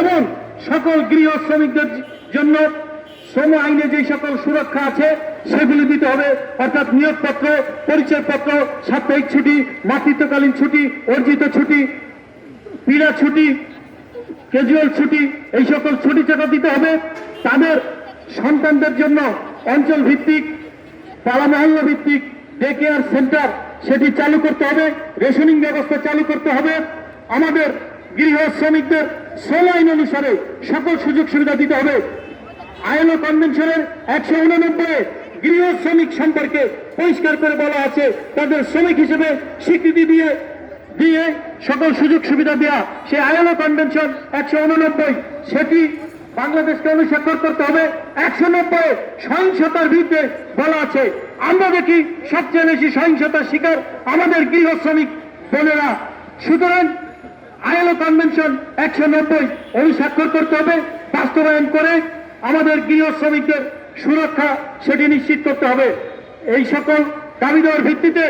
এবং সকল গৃহ শ্রমিকদের জন্য শ্রম আইনে যে সকল সুরক্ষা আছে, সেগুলি দিতে হবে। অর্থাৎ নিয়োগপত্র, পরিচয়পত্র, সাপ্তাহিক ছুটি, মাতৃত্বকালীন ছুটি, অর্জিত ছুটি, পীড়া ছুটি ক্যাজুয়াল ছুটি, এই সকল ছুটি চাকা দিতে হবে, তাদের সন্তানদের জন্য অঞ্চল ভিত্তিক পাড়া মহল্লা ভিত্তিক ডে কেয়ার সেন্টার সেটি চালু করতে হবে, রেশনিং ব্যবস্থা চালু করতে হবে। আমাদের গৃহ শ্রমিকদের শ্রম আইন অনুসারে সকল সুযোগ সুবিধা দিতে হবে। আইএলও কনভেনশনের একশো উননব্বই গৃহ শ্রমিক সম্পর্কে পরিষ্কার করে বলা আছে, তাদের শ্রমিক হিসেবে স্বীকৃতি দিয়ে দিয়ে সকল সুযোগ সুবিধা দেওয়া সেই আইএলও কনভেনশন একশো উননব্বই, সেটি বাংলাদেশকে অনুস্বাক্ষর করতে হবে। একশো নব্বই সহিংসতার বিরুদ্ধে বলা আছে, আমরা দেখি সবচেয়ে বেশি সহিংসতার শিকার আমাদের গৃহ শ্রমিক বোনেরা। সুতরাং কনভেনশন একশো নব্বই ওই স্বাক্ষর করতে হবে, বাস্তবায়ন করে আমাদের গৃহ শ্রমিকদের সুরক্ষা সেটি নিশ্চিত করতে হবে। এই সকল দাবি দেওয়ার ভিত্তিতে